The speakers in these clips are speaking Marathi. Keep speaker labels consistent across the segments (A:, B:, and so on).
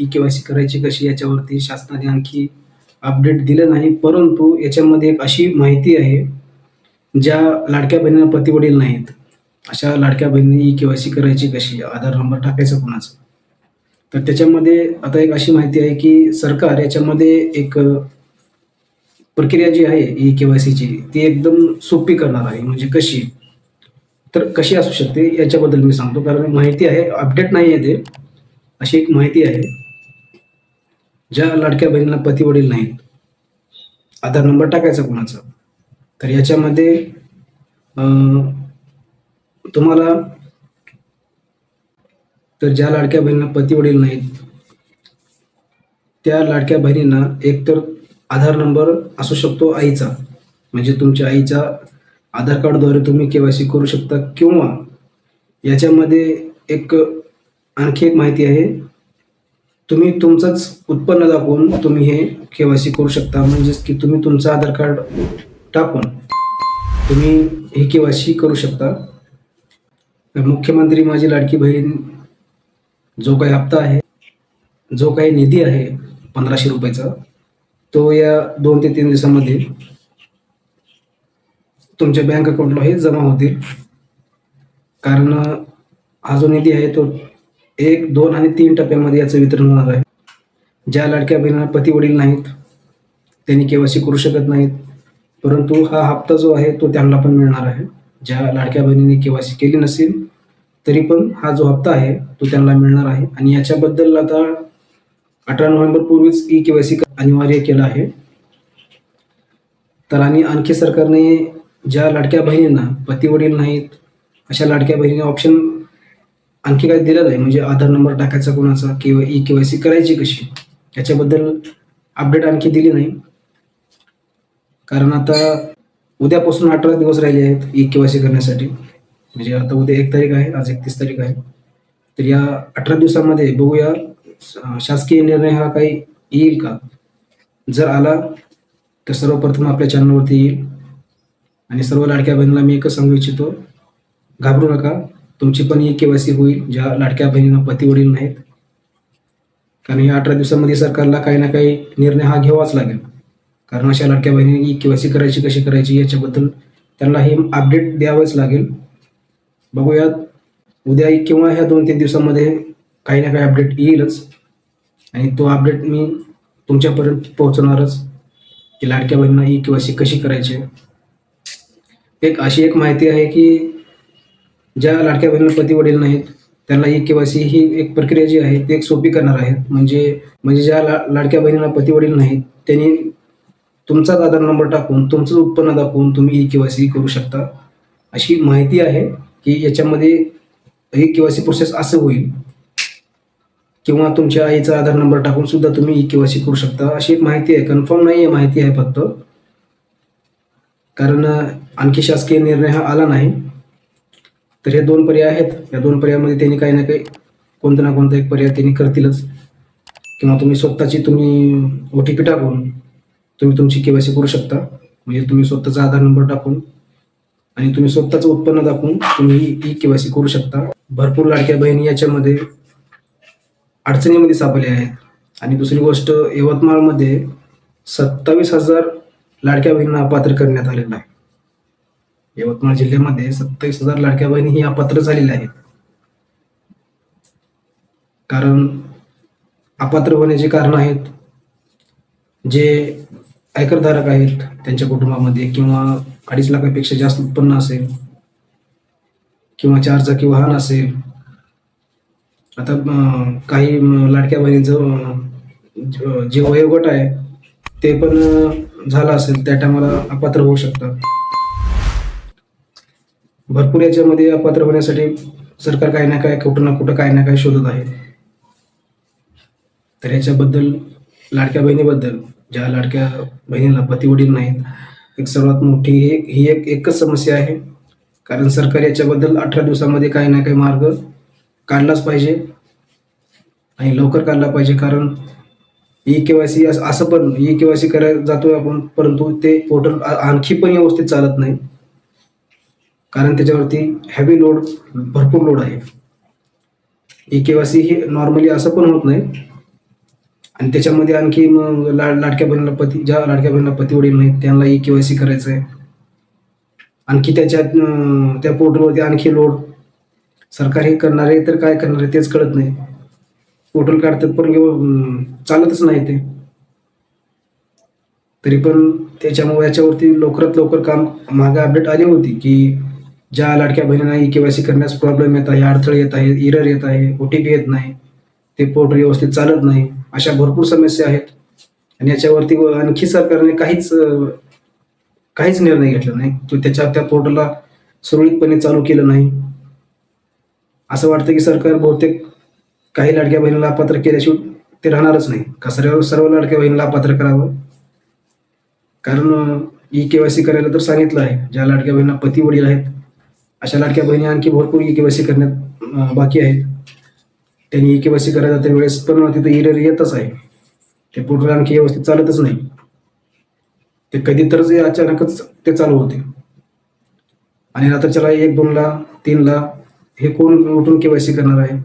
A: ई केवायसी करायची कशी याच्यावरती शासनाने आणखी अपडेट दिलं नाही. परंतु याच्यामध्ये एक अशी माहिती आहे ज्या लाडक्या बहिणींना पतीवडील नाहीत अशा लाडक्या बहिणी ई केवायसी करायची कशी? आधार नंबर टाकायचा कोणाचा? तर त्याच्यामध्ये आता एक अशी माहिती आहे की सरकार याच्यामध्ये एक प्रक्रिया जी आहे ई केवायसीची ती एकदम सोपी करणार आहे. म्हणजे कशी? तर कशी असू शकते याच्याबद्दल मी सांगतो. कारण माहिती आहे अपडेट नाही आहे ते. अशी एक माहिती आहे. ज्या लाडक्या बहिणीला पती वडील नाहीत आधार नंबर टाकायचा कोणाचा? तर याच्यामध्ये तुम्हाला तर ज्या लाडक्या बहिणींना पती वडील नाहीत त्या लाडक्या बहिणींना एकतर आधार नंबर असू शकतो आईचा. म्हणजे तुमच्या आईच्या आधार कार्डद्वारे तुम्ही केवायसी करू शकता किंवा याच्यामध्ये एक आणखी एक माहिती आहे. तुम्ही तुमचंच उत्पन्न दाखवून तुम्ही हे केवायसी करू शकता. म्हणजेच की तुम्ही तुमचं आधार कार्ड टाकून तुम्ही हे केवायसी करू शकता. मुख्यमंत्री माझी लाडकी बहीण जो काही हप्ता आहे जो काही निधी आहे पंधराशे रुपयाचा तो या दोन ते तीन दिवसामध्ये तुमच्या बँक अकाउंटला हे जमा होतील. कारण हा जो निधी आहे तो एक दोन आणि तीन टप्प्यामध्ये याचं वितरण होणार आहे. ज्या लाडक्या बहिणींना पती वडील नाहीत त्यांनी केवायसी करू शकत नाहीत परंतु हा हप्ता जो आहे तो त्यांना पण मिळणार आहे. ज्या लाडक्या बहिणींनी केवायसी केली नसेल तरी पण हा जो हप्ता आहे तो त्यांना मिळणार आहे. आणि याच्याबद्दल आता अठरा नोव्हेंबर पूर्वीच ई केवायसी अनिवार्य केलं आहे. तर आणि आणखी सरकारने ज्या लाडक्या बहिणींना पती वडील नाहीत अशा लाडक्या बहिणीने ऑप्शन आणखी काही दिलं नाही. म्हणजे आधार नंबर टाकायचा कोणाचा किंवा ई केवायसी करायची कशी? याच्याबद्दल अपडेट आणखी दिली नाही. कारण आता उद्यापासून अठरा दिवस राहिले आहेत ई केवायसी करण्यासाठी. म्हणजे आता उद्या एक तारीख आहे आज एकतीस तारीख आहे. तर या अठरा दिवसामध्ये बघूया शासकीय निर्णय हा काही येईल का? जर आला तर सर्वप्रथम आपल्या चॅनलवरती येईल. आणि सर्व लाडक्या बहिणीला मी एकच सांगू इच्छितो घाबरू नका. तुमची पण ई केवायसी होईल ज्या लाडक्या बहिणींना पती वडील नाहीत. कारण या अठरा दिवसामध्ये सरकारला काही ना काही निर्णय हा घ्यावाच लागेल. कारण अशा लाडक्या बहिणींनी ई केवायसी करायची कशी करायची याच्याबद्दल त्यांना हे अपडेट द्यावंच लागेल. बघूयात उद्या किंवा ह्या दोन तीन दिवसामध्ये काही ना काही अपडेट येईलच. आणि तो अपडेट मी तुमच्यापर्यंत पोहोचवणारच की लाडक्या बहिणींना ई केवायसी कशी करायची. एक अशी एक माहिती आहे की ज्या लाडक्या बहिणीला पती वडील नाहीत त्यांना ही केवायसी ही एक प्रक्रिया जी आहे ती एक सोपी करणार आहे म्हणजे म्हणजे ज्या ला लाडक्या बहिणीला पती वडील नाहीत त्यांनी तुमचाच आधार नंबर टाकून तुमचं उत्पन्न दाखवून तुम्ही ई केवायसी करू शकता. अशी माहिती आहे की याच्यामध्ये ही केवायसी प्रोसेस असं होईल किंवा तुमच्या आईचा आधार नंबर टाकून सुद्धा तुम्ही ई केवायसी करू शकता. अशी एक माहिती आहे. कन्फर्म नाही आहे माहिती आहे फक्त. कारण आणखी शासकीय निर्णय हा आला नाही. तर हे दोन पर्याय आहेत. या दोन पर्यायामध्ये त्यांनी काही ना काही कोणता ना कोणता एक पर्याय त्यांनी करतीलच. किंवा तुम्ही स्वतःची तुम्ही ओ टी पी टाकून तुम्ही तुमची केवायसी करू शकता. म्हणजे तुम्ही स्वतःचा आधार नंबर टाकून आणि तुम्ही स्वतःचं उत्पन्न दाखवून तुम्ही ई केवायसी करू शकता. भरपूर लाडक्या बहिणी याच्यामध्ये अडचणीमध्ये सापडल्या आहेत. आणि दुसरी गोष्ट यवतमाळमध्ये सत्तावीस हजार लाडक्या बहिणींना अपात्र करण्यात आलेलं आहे. यवतमाळ जिल्ह्यामध्ये सत्तावीस हजार लाडक्या बहिणी ही अपात्र झालेल्या आहेत. कारण अपात्र होण्याचे कारण आहेत. जे आयकरधारक आहेत त्यांच्या कुटुंबामध्ये किंवा अडीच लाखापेक्षा जास्त उत्पन्न असेल किंवा चार चाकी वाहन असेल. आता काही लाडक्या बहिणीचं जे वयोगट आहे ते पण झालं असेल त्या टायमाला अपात्र होऊ शकतात. भरपूर याच्यामध्ये अपात्र होण्यासाठी सरकार काही ना काय कुठं ना कुठं काही ना काही शोधत आहे. तर याच्याबद्दल लाडक्या बहिणीबद्दल ज्या लाडक्या बहिणीला पती वडील नाहीत एक सर्वात मोठी ही ही एक एकच समस्या आहे. कारण सरकार याच्याबद्दल अठरा दिवसामध्ये काही ना काही मार्ग काढलाच पाहिजे. आणि लवकर काढला पाहिजे कारण ई के वाय सी असं पण ई के वाय सी करायला जातोय आपण परंतु ते पोर्टल आणखी पण व्यवस्थित चालत नाही. कारण त्याच्यावरती हॅवी लोड भरपूर लोड आहे. ई के वाय सी ही नॉर्मली असं पण होत नाही. आणि त्याच्यामध्ये आणखी मग ला लाडक्या बहिणीला पती ज्या लाडक्या बहिणीला पती वडील नाहीत त्यांना ई के वाय सी करायचं आहे आणखी त्याच्यात त्या पोर्टलवरती आणखी लोड सरकार हे करणार आहे तर काय करणार आहे तेच कळत नाही. पोर्टल काढतात पण चालतच नाही ते. तरी पण त्याच्यामुळे याच्यावरती लवकरात लवकर काम मागे अपडेट आली होती की ज्या लाडक्या बहिणींना ई के वाय सी करण्यास प्रॉब्लेम येत आहे अडथळे येत आहे इरर येत आहे ओ टी पी येत नाही ते पोर्टल व्यवस्थित चालत नाही अशा भरपूर समस्या आहेत. आणि याच्यावरती व आणखी सरकारने काहीच काहीच निर्णय घेतला नाही. तो त्याच्या त्या पोर्टलला सुरळीतपणे चालू केलं नाही. असं वाटतं की सरकार बहुतेक काही लाडक्या बहिणीला अपात्र केल्याशिवाय ते राहणारच नाही. का सर्व सर्व लाडक्या बहिणीला अपात्र करावं? कारण ई के वाय सी करायला तर सांगितलं आहे. ज्या लाडक्या बहिणींना पती वडील आहेत अशा लाडक्या बहिणी आणखी भरपूर ई केवायसी करण्यात बाकी आहेत. त्यांनी ई केवायसी करायला त्या वेळेस पण तिथं इरर येतच आहे. ते पोर्टल आणखी व्यवस्थित चालतच नाही. ते कधी तर जे अचानकच ते चालू होते. आणि रात्रीच्याला एक दोनला तीनला हे कोण उठून केवायसी करणार आहे?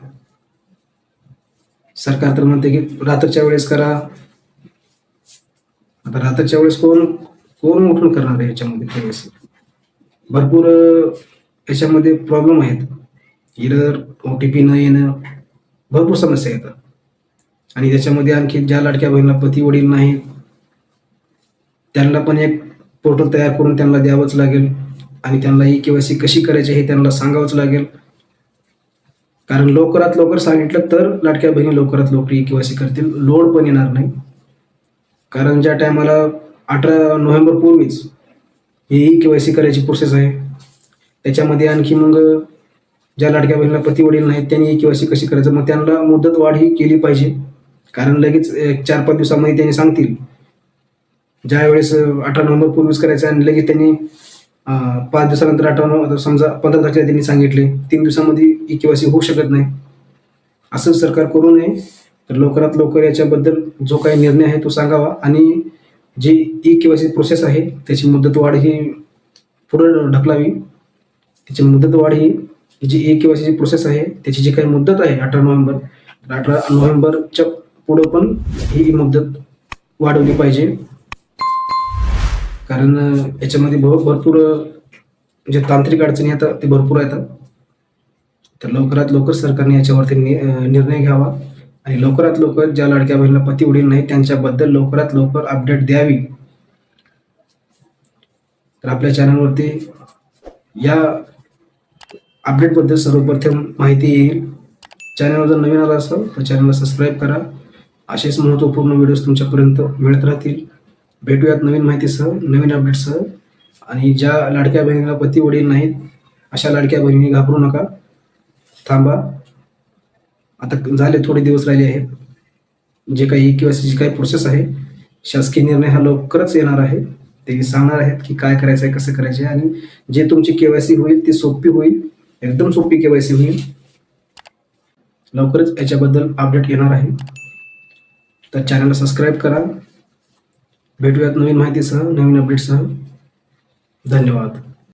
A: सरकार तर म्हणते की रात्रीच्या वेळेस करा. आता रात्रीच्या वेळेस कोण कोण उठून करणार आहे याच्यामध्ये के भरपूर याच्यामध्ये प्रॉब्लेम आहेत. इरर ओ टी पी न येणं भरपूर समस्या येतात आणि त्याच्यामध्ये आणखी ज्या लाडक्या बहिणीला पती वडील नाहीत त्यांना पण एक पोर्टल तयार करून त्यांना द्यावंच लागेल. आणि त्यांना ई केवायसी कशी करायची हे त्यांना सांगावंच लागेल. कारण लवकरात लवकर सांगितलं तर लाडक्या बहिणी लवकरात लवकर ई केवायसी करतील. लोड पण येणार नाही. कारण ज्या टायमाला अठरा नोव्हेंबर पूर्वीच ही ई केवायसी करायची प्रोसेस आहे त्याच्यामध्ये आणखी मग ज्या लाडक्या बहिणीला पती वडील नाहीत त्यांनी एक केवायसी कशी करायचं मग त्यांना मुदत वाढ ही केली पाहिजे. कारण लगेच एक चार पाच दिवसामध्ये त्यांनी सांगतील. ज्या वेळेस अठरा नोव्हेंबर पूर्वीच करायचं आणि लगेच त्यांनी पाच दिवसानंतर अठरा नोव्हेंबर समजा पंधरा तारखेला त्यांनी सांगितले तीन दिवसामध्ये एक केवायसी होऊ शकत नाही. असं सरकार करू नये. तर लवकरात लवकर याच्याबद्दल जो काही निर्णय आहे तो सांगावा. आणि जी ई केवायसी प्रोसेस आहे त्याची मुदतवाढ ही पुढं ढकलावी. त्याची मुदतवाढ ही जी ई केवायसीची प्रोसेस आहे त्याची जी काही मुदत आहे अठरा नोव्हेंबर अठरा नोव्हेंबरच्या पुढं पण ही मुदत वाढवली पाहिजे. कारण याच्यामध्ये भरपूर जे म्हणजे तांत्रिक अडचणी येतात ते भरपूर येतात. तर लवकरात लवकर सरकारने याच्यावरती नि- निर्णय घ्यावा. आणि लवकरात लवकर ज्या लाडक्या बहिणीला पती उडील नाही त्यांच्याबद्दल लवकरात लवकर अपडेट द्यावी. तर आपल्या चॅनलवरती या अपडेटबद्दल सर्वप्रथम माहिती येईल. चॅनलवर जर नवीन आला असाल तर चॅनलला सबस्क्राईब करा. असेच महत्त्वपूर्ण व्हिडिओज तुमच्यापर्यंत मिळत राहतील. भेटूयात नवीन माहितीसह नवीन अपडेटसह आणि ज्या लाडक्या बहिणीला पती वडील नाहीत अशा लाडक्या बहिणी घाबरू नका. थांबा. आता झाले थोडे दिवस राहिले आहेत. जे काही किंवा जी काही प्रोसेस आहे शासकीय निर्णय हा लवकरच येणार आहे. ते सांगणार आहेत की काय करायचं आहे कसं करायचं आहे आणि जे तुमची केवायसी होईल ती सोपी होईल. एकदम सोपी केवायसी होईल. लवकरच याच्याबद्दल अपडेट येणार आहे. तर चॅनलला सबस्क्राईब करा. भेटूयात नवीन माहितीसह नवीन अपडेटसह धन्यवाद.